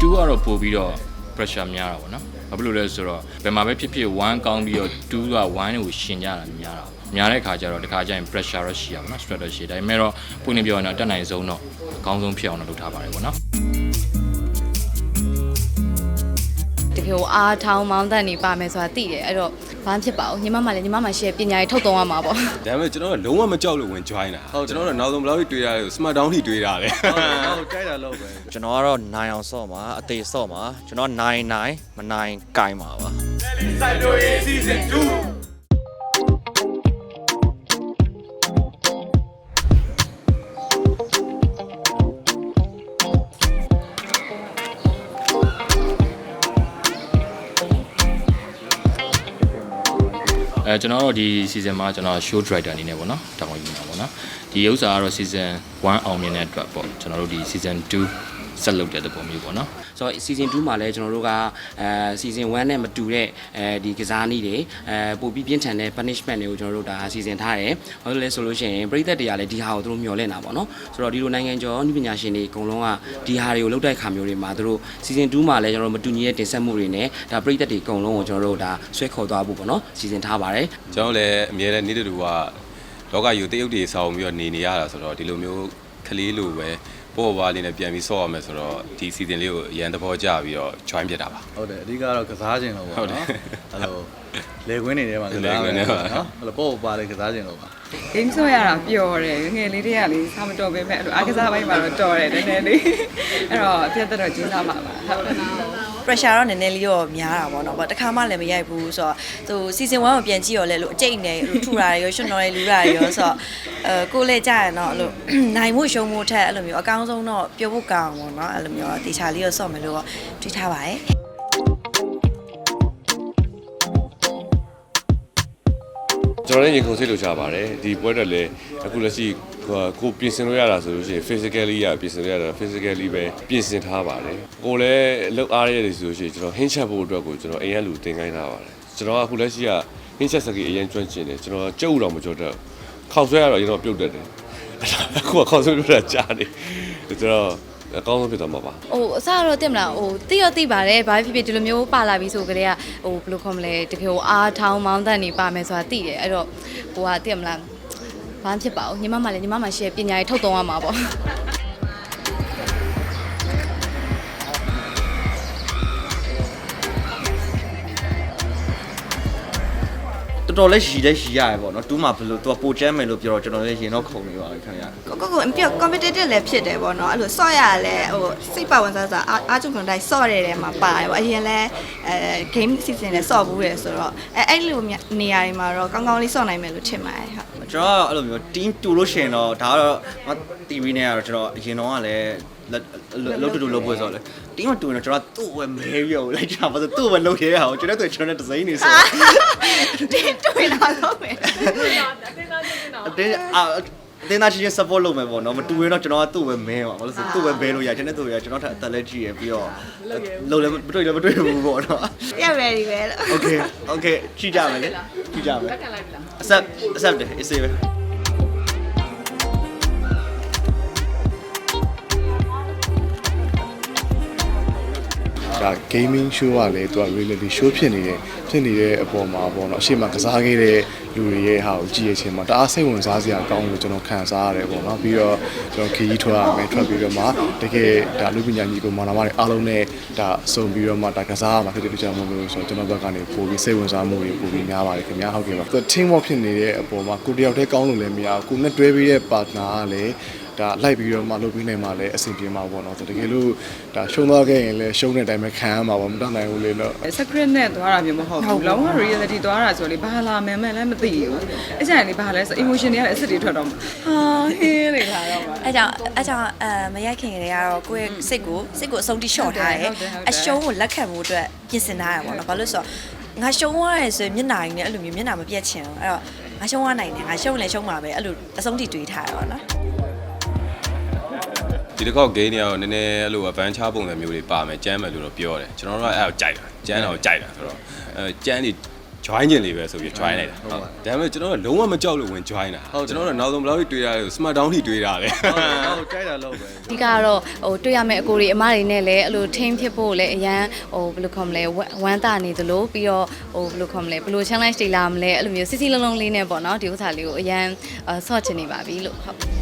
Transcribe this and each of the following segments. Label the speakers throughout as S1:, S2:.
S1: 2ကတော့ပို့ပြီးတော့ pressure များတာပေါ့နော်ဘာဖြစ်လို့လဲဆိုတော့ဘယ်မှာပဲဖြစ်ဖြစ်1ကောင်းပြီးတော့2က1ကိုရှင်ကြတာများတာများတဲ့ခါကျတော့တခါကျရင် pressure တော့ရှိရပါတော့ stress တော့ရှိတယ်ဒါပေမဲ့တော့ပွင့်နေပြောရင်တော့တက်နိုင်ဆုံးတော့အကောင်းဆုံးဖြစ်အောင်လုပ်ထားပါတယ်ပေါ့နော်
S2: တကယ်ကိုအားထောင်းမောင်းတတ်နေပါမယ်ဆိုတာသိတယ်အဲ့တော့ဘာမှဖြစ်ပါဘူးညီမမှလည်းညီမမှရှိတဲ့ပညာရေးထုတ်သုံးရမှာပေါ့
S3: ဒါပေမဲ့ကျွန်တော်တို့လုံးဝမကြောက်လို့ဝင် join တာကျွန်တော်တို့နောက်ဆုံးဘယ်လောက်ထိတွေးရလဲ smart down ထိတွေးရတယ်
S4: ဟုတ်ကြိုက်တာလို့ပဲကျွန်တော်ကတော့နိုင်အောင်ဆော့မှာအသေးဆော့မှာကျွန်တော်နိုင်နိုင်မနိုင်ကိုင်းမှာပါ
S1: အဲကျွန်တော်တို့ဒီ season မှာကျွန်တော် show director အနေနဲ့ပေါ့နော်တာဝန်ယူမှာပေါ့နော်ဒီဥစ္စာကတော့ season 1အောင်မြင်တဲ့အတွက်ပေါ့ကျွန်တော်တို့ဒီ season 2ဆက်လုပ်တဲ့သဘောမျိုးပေါ့နော်
S5: ဆိုတော့ season 2မှာလည်းကျွန်တော်တို့ကအဲ season 1နဲ့မတူတဲ့အဲဒီကစားနည်းတွေအဲပိုပြီးပြင်းထန်တဲ့ punishment တွေကိုကျွန်တော်တို့ဒါ season ထားတယ်။ဘာလို့လဲဆိုလို့ရှိရင်ပြည်သက်တွေကလည်းဒီဟာကိုသူတို့မျှော်လင့်တာပေါ့နော်။ဆိုတော့ဒီလိုနိုင်ငံကျော်နည်းပညာရှင်တွေအကုန်လုံးကဒီဟာတွေကိုလောက်တဲ့ခါမျိုးတွေမှာသူတို့ season 2မှာလည်းကျွန်တော်တို့မတူညီတဲ့တင်ဆက်မှုတွေနဲ့ဒါပြည်သက်တွေအကုန်လုံးကိုကျွန်တော်တို့ဒါဆွဲခေါ်သွားဖို့ပေါ့နော် season ထားပါတယ်။
S3: ကျွန်တော်လည်းအမြဲတမ်းနေ့တူကလောကယူတရုတ်တွေစောင်းပြီးတော့နေနေရတာဆိုတော့ဒီလိုမျိုးကလေးလိုပဲ ပေါ်ပါလေးနဲ့ပြန်ပြီးဆော့ရမယ်ဆိုတော့ဒီ season လေးကိုအရန်သဘောကျပြီးတော့ join ဖြစ်တာပါ
S6: ဟုတ်တယ်အဓိကတော့ကစားခြင်းလို့ပေါ့
S3: ဟုတ်တယ်
S6: နော်အဲ့လိုလေကွင်းနေထဲမှာက
S3: လေ
S6: စား
S3: ကွင်း
S6: နေ
S3: ထဲမှာ
S6: နော်အဲ့လိုပေါ့ပါလေကစားခြင်းလို့ပါ
S7: ဂိမ်းဆော့ရတာပျော်တယ်ငယ်လေးတွေကလေစားမတော်ပဲမဲ့အဲ့လိုအားကစားပိုင်းမှာတော့တော်တယ်နည်းနည်းလေးအဲ့တော့အပြတ်သက်တော့ကြီးစားပါပါဟုတ်တယ်
S8: pressure တော့နည်းနည်းလေးတော့များတာပေါ့နော်။ဘာတစ်ခါမှလည်းမရိုက်ဘူးဆိုတော့သူ season 1ကိုပြန်ကြည့်ရောလဲလို့အကျိတ်နဲ့ထူတာတွေရောရှင်တော်တွေလူတာတွေရောဆိုတော့အဲကိုယ်လည်းကြာရတော့အဲ့လိုနိုင်မှုရှုံးမှုထက်အဲ့လိုမျိုးအကောင်းဆုံးတော့ပြောဖို့ကောင်းပေါ့နော်။အဲ့လိုမျိုးတေချာလေးတော့ဆော့မယ်လို့တော့တွေးထားပါတယ်။
S9: ကျွန်တော်လည်းရင်ခုန်စိတ်လို့ချပါတယ်ဒီပွဲတက်လည်းအခုလက်ရှိဟိုကိုပြင်ဆင်လို့ရတာဆိုလို့ရှိရင် physically ရပြင်ဆင်လို့ရတာ physically ပဲပြင်ဆင်ထားပါတယ်ကိုလည်းလှုပ်အားရတယ်ဆိုလို့ရှိရင်ကျွန်တော်ဟင်းချက်ဖို့အတွက်ကိုကျွန်တော်အရင်လူတင်ခိုင်းထားပါတယ်ကျွန်တော်ကအခုလက်ရှိကဟင်းချက်စကေးအရင်ကျွမ်းကျင်တယ်ကျွန်တော်ကြုတ်တော့မကြောက်တော့ခောက်ဆွဲရတော့ရင်တော့ပြုတ်တတ်တယ် အခုကခောက်ဆွဲလို့ရကြားနေကျွန်တော်အကောင်းဆုံးဖြစ်သွားမှာပါ
S2: ဟိုအစတော့တင်မလားဟိုတိရတိပါတယ်ဘာဖြစ်ဖြစ်ဒီလိုမျိုးပါလာပြီဆိုကြတဲ့ကဟိုဘယ်လိုခေါ်မလဲတကယ်ကိုအားထောင်းမောင်းတတ်နေပါမယ်ဆိုတာသိတယ်အဲ့တော့ဟိုကတင်မလားဘာမှဖြစ်ပါဘူးညီမမှလည်းညီမမှရှိတဲ့ပညာရေးထုတ်သုံးရမှာပေါ့
S4: တော်တော်လေးရှည်လေးရှည်ရတယ်ပေါ့နော်တူးမှာဘယ်လိုသူကပိုချမ်းမယ်လို့ပြောတော့ကျွန်တော်လည်းရင်တော့ခုန်နေပါပြီခင်ဗျာ
S10: ကိုကိုကိုပြ competitive လည်းဖြစ်တယ်ပေါ့နော်အဲ့လိုဆော့ရရလဲဟိုစိတ်ပါဝင်စားစားအားအားကျုံခွန်တိုင်းဆော့ရတဲ့မှာပါတယ်ပေါ့အရင်လဲအဲ game season နဲ့ဆော့ဘူးရယ်ဆိုတော့အဲအဲ့လိုနေရာတွေမှာတော့ကောင်းကောင်းလေးဆော့နိုင်မယ်လို့ထင်ပါတယ်ဟုတ်
S4: ကျွန်တော်ကအဲ့လိုမျိုး team တူလို့ရှိရင်တော့ဒါကတော့ TV နဲ့ကတော့ကျွန်တော်အရင်တော့ကလည်း လောက်တူတူလောက်ဖို့ဆိုတော့လေ team မတူရင်တော့ကျွန်တော်သူ့ဝယ်မဲပြီးတော့လိုက်ကြပါဆိုသူ့ဝယ်လုပ်ရဲအောင်ကျွန်တော်တို့ကျွန်တော်ဒဇိုင်းနေဆို
S10: တင်းတွေ့လာတော့မယ်
S4: အတင်းအာတင်းသားချင်းချင်း support လုပ်မယ်ပေါ့နော်မတူရင်တော့ကျွန်တော်ကသူ့ဝယ်မဲပါဘာလို့ဆိုသူ့ဝယ်ဘဲလို့ရကျွန်တော်သူ့ဝယ်ကျွန်တော်ထပ်အသက်လက်ကြည့်ရပြီးတော့လုံးလည်းမတွေ့လည်းမတွေ့ဘူးပေါ့နော်
S10: ပြ ready ပဲလို့
S4: Okay okay ကြည့်ကြမယ်လေကြည့်ကြမယ် accept accept တယ် is it
S11: ဒါ gaming show ကလည်းသူက reality show ဖြစ်နေတယ်ဖြစ်နေတဲ့အပေါ်မှာပေါ့နော်အရှိမကစားခဲ့တဲ့လူတွေရဲ့ဟာကိုကြည့်ရချင်းမှာတအားစိတ်ဝင်စားစရာကောင်းလို့ကျွန်တော်ခံစားရတယ်ပေါ့နော်ပြီးတော့ကျွန်တော်ခရီးထွက်ရမယ်ထွက်ပြီးတော့မှတကယ်ဒါလူပညာကြီးကိုမောင်နှမတွေအားလုံးနဲ့ဒါစုံပြီးတော့မှဒါကစားရမှာဖြစ်တဲ့ကြောင့်မို့လို့ဆိုတော့ကျွန်တော်ဘက်ကနေပို့ပြီးစိတ်ဝင်စားမှုတွေပို့ပြီးများပါတယ်ခင်ဗျာဟုတ်ကဲ့ပါသူ team work ဖြစ်နေတဲ့အပေါ်မှာကိုတယောက်တည်းကောင်းလို့လည်းမရဘူးကိုနဲ့တွဲပြီးတဲ့ partner ကလည်း ဒါလိုက်ပြီးတော့မှလုပ်ပြီးနိုင်မှလည်းအဆင်ပြေမှာပေါ့နော်ဆိုတကယ်လို့ဒါရှုံးသွားခဲ့ရင်လည်းရှုံးတဲ့အတိုင်းပဲခံရမှာပေါ့မတတ်နိုင်ဘူးလေတော့
S7: secret နဲ့သွားတာမျိုးမဟုတ်ဘူးလုံးဝ reality သွားတာဆိုလေဘာလာမယ်မဲ့လည်းမသိဘူးအဲ့ကြရင်လေဘာလဲဆို emotion တွေကလည်းအစ်စ်တွေထွက်တော့မှာဟာဟင်းနေလာတော့မှာ
S8: အဲကြောင့်အဲကြောင့်အဲမရိုက်ခင်ကလေးကတော့ကိုယ့်ရဲ့စိတ်ကိုစိတ်ကိုအဆုံးတိလျှော့ထားတယ်အရှုံးကိုလက်ခံမှုအတွက်ပြင်ဆင်ထားရပါတော့ဘာလို့ဆိုတော့ငါရှုံးသွားရဲဆိုရင်မျက်နှာရင်းနဲ့အဲ့လိုမျိုးမျက်နှာမပြတ်ချင်ဘူးအဲ့တော့ငါရှုံးသွားနိုင်တယ်ငါရှုံးလည်းရှုံးမှာပဲအဲ့လိုအဆုံးတိတွေးထားရပါတော့
S3: ဒီတစ်ခေါက် game တွေကတော့နည်းနည်းအဲ့လို adventure ပုံစံမျိုးတွေပါမယ်ကျမ်းမယ်လို့တော့ပြောတယ်ကျွန်တော်တို့ကအဲ့ဒါကိုကြိုက်တာကျမ်းတော့ကြိုက်တာဆိုတော့အဲကျမ်းတွေ join ကျင်လေးပဲဆိုပြီး join လိုက်တာဟုတ်ဒါပေမဲ့ကျွန်တော်တို့လုံးဝမကြောက်လို့ဝင် join တာကျွန်တော်တို့နောက်ဆုံးဘယ်လောက်ထိတွေးရလဲ smart down ထိတွေးရတယ်
S6: ဟုတ်ကြိုက်တာလို့ပဲ
S2: အဓိကကတော့ဟိုတွေ့ရမယ့်အကိုတွေအမတွေနဲ့လည်းအဲ့လိုထိန်းဖြစ်ဖို့လည်းအရန်ဟိုဘယ်လိုခေါ်မလဲဝမ်းဝမ်းသာနေသလိုပြီးတော့ဟိုဘယ်လိုခေါ်မလဲဘယ်လို challenge တွေလာမလဲအဲ့လိုမျိုးစစ်စစ်လုံးလုံးလေးနဲ့ပေါ့နော်ဒီဥစ္စာလေးကိုအရန်အာဆော့ချင်နေပါပြီလို့ဟုတ်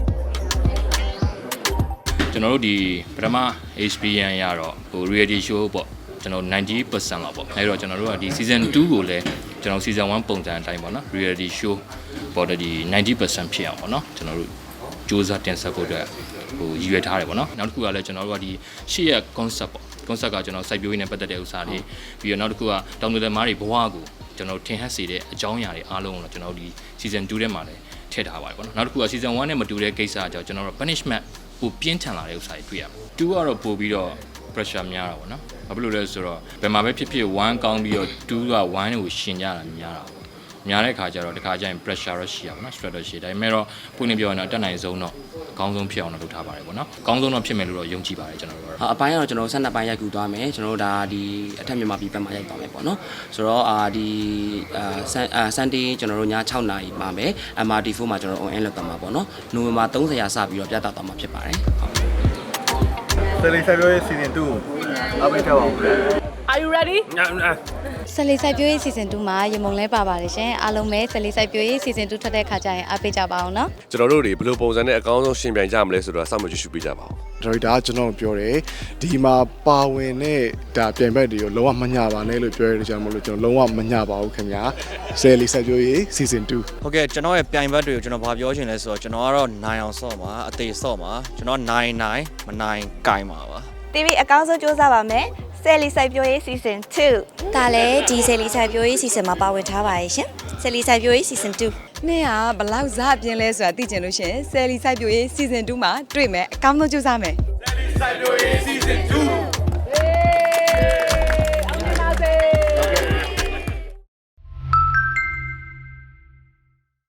S1: ကျွန်တော်တို့ဒီပထမ experience ရတော့ဟို reality show ပေါ့ကျွန်တော်90%လောက်ပေါ့အဲတော့ကျွန်တော်တို့ကဒီ season 2ကိုလည်းကျွန်တော် season 1ပုံစံအတိုင်းပေါ့နော် reality show ပေါ်တော့ဒီ90%ဖြစ်အောင်ပေါ့နော်ကျွန်တော်တို့စူးစမ်းတင်ဆက်ဖို့အတွက်ဟိုရည်ရွယ်ထားတယ်ပေါ့နော်နောက်တစ်ခုကလည်းကျွန်တော်တို့ကဒီရှေ့ရဲ့ concept ပေါ့ concept ကကျွန်တော်စိုက်ပျိုးရေးနဲ့ပတ်သက်တဲ့ဥစ္စာတွေပြီးတော့နောက်တစ်ခုကတောင်သူလယ်မားတွေဘဝကိုကျွန်တော်ထင်ဟပ်စေတဲ့အကြောင်းအရာတွေအားလုံးကိုတော့ကျွန်တော်တို့ဒီ season 2ထဲမှာလည်းထည့်ထားပါတယ်ပေါ့နော်နောက်တစ်ခုက season 1နဲ့မတူတဲ့ကိစ္စအကြောင်းကျွန်တော်တို့ punishment ပိုပြင်းထန်လာတဲ့ဥစ္စာတွေတွေ့ရမယ်2ကတော့ပို့ပြီးတော့ pressure များတာပေါ့နော်ဘာဖြစ်လို့လဲဆိုတော့ဘယ်မှာပဲဖြစ်ဖြစ်1ကောင်းပြီးတော့2က1ကိုရှင်ကြတာများတာပေါ့ များတဲ့ခါကျတော့တခါကျရင် pressure ရရှိရပါတော့ stress ရရှိဒါပေမဲ့တော့ပွင့်နေပြောရင်တော့အတက်နိုင်ဆုံးတော့အကောင်းဆုံးဖြစ်အောင်တော့လုပ်ထားပါတယ်ပေါ့နော်အကောင်းဆုံးတော့ဖြစ်မယ်လို့တော့ယုံကြည်ပါတယ်ကျွန်တော်တို့ကတော့
S5: အပိုင်းကတော့ကျွန်တော်12ပိုင်းရိုက်ကူသွားမယ်ကျွန်တော်တို့ဒါဒီအထက်မြန်မာပြည်ဘက်မှာရိုက်သွားမယ်ပေါ့နော်ဆိုတော့အာဒီအာဆန်အာဆန်ဒေးကျွန်တော်တို့ည6နာရီမှာမယ် MRT4 မှာကျွန်တော် on air လုပ်သွားမှာပေါ့နော်နိုဝင်ဘာ30ရာစပြီးတော့ပြသသွားမှာဖြစ်ပါတယ်ဟုတ်
S6: ဆယ်လေးဆက်ပြောရေး season 2ကိုအပိတ်ထားပါဦး
S2: ဆက်လေးစိုက်ပျိုးရေး season 2မှာရေမုံလဲပါပါတယ်ရှင်အားလုံးပဲဆက်လေးစိုက်ပျိုးရေး season 2ထွက်တဲ့ခါကျရင်အားပေးကြပါအောင်နော်
S9: ကျွန်တော်တို့တွေဘယ်လိုပုံစံနဲ့အကောင်းဆုံးရှင်ပြိုင်ကြမလဲဆိုတော့စောင့်မကြည့်ရှုပေးကြပါဦး
S11: ဒါရီတာကကျွန်တော်ပြောတယ်ဒီမှာပါဝင်တဲ့ဒါပြိုင်ဘက်တွေကိုလုံးဝမညပါနဲ့လို့ပြောရတဲ့ကြောင့်မလို့ကျွန်တော်လုံးဝမညပါဘူးခင်ဗျာဆယ်လီဆက်ပြောရေး season 2
S4: ဟုတ်ကဲ့ကျွန်တော်ရဲ့ပြိုင်ဘက်တွေကိုကျွန်တော်ဗာပြောချင်လဲဆိုတော့ကျွန်တော်ကတော့နိုင်အောင်ဆော့ပါအသေးဆော့ပါကျွန်တော်နိုင်နိုင်မနိုင်ကင်ပါပါ
S10: TV အကောင်းဆုံးစူးစမ်းပါမယ် ဆယ်လီစိုက်ပျိုးရေး season 2ဒါလည်းဒီဆယ်လီစိုက်ပျိုးရေး season မှာပါဝင်ထားပါရဲ့ရှင်ဆယ်လီစိုက်ပျိုးရေး season 2
S7: နေ့ကဘလောက်ဇပြင်းလဲဆိုတာသိချင်လို့ရှရင်ဆယ်လီစိုက်ပျိုးရေး season 2မှာတွေ့မယ်အကောင်းဆုံးကြိုးစားမယ်
S9: Season 2